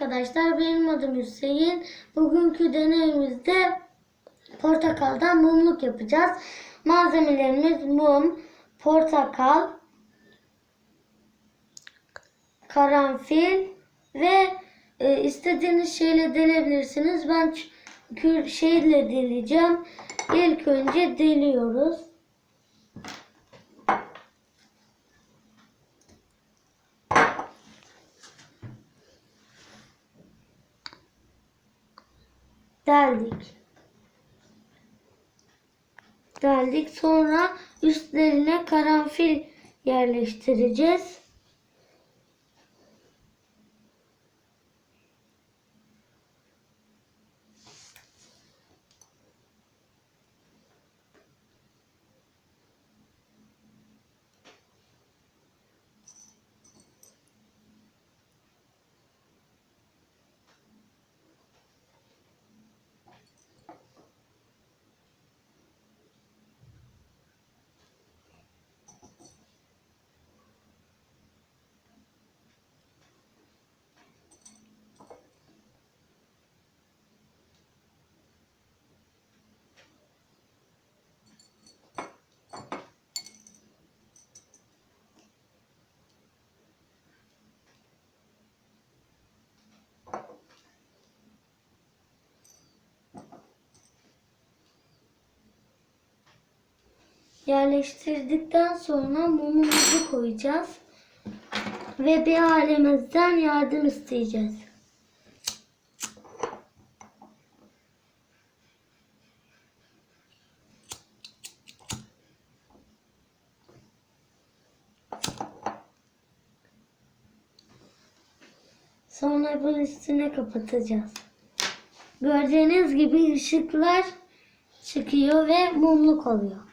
arkadaşlar. Benim adım Hüseyin. Bugünkü deneyimizde portakaldan mumluk yapacağız. Malzemelerimiz mum, portakal, karanfil ve e, istediğiniz şeyle delebilirsiniz. Ben şeyle deleyeceğim. İlk önce deliyoruz. Deldik. Deldik. Sonra üstlerine karanfil yerleştireceğiz. Yerleştirdikten sonra mumumuzu koyacağız. Ve bir ailemizden yardım isteyeceğiz. Sonra bu üstüne kapatacağız. Gördüğünüz gibi ışıklar çıkıyor ve mumluk oluyor.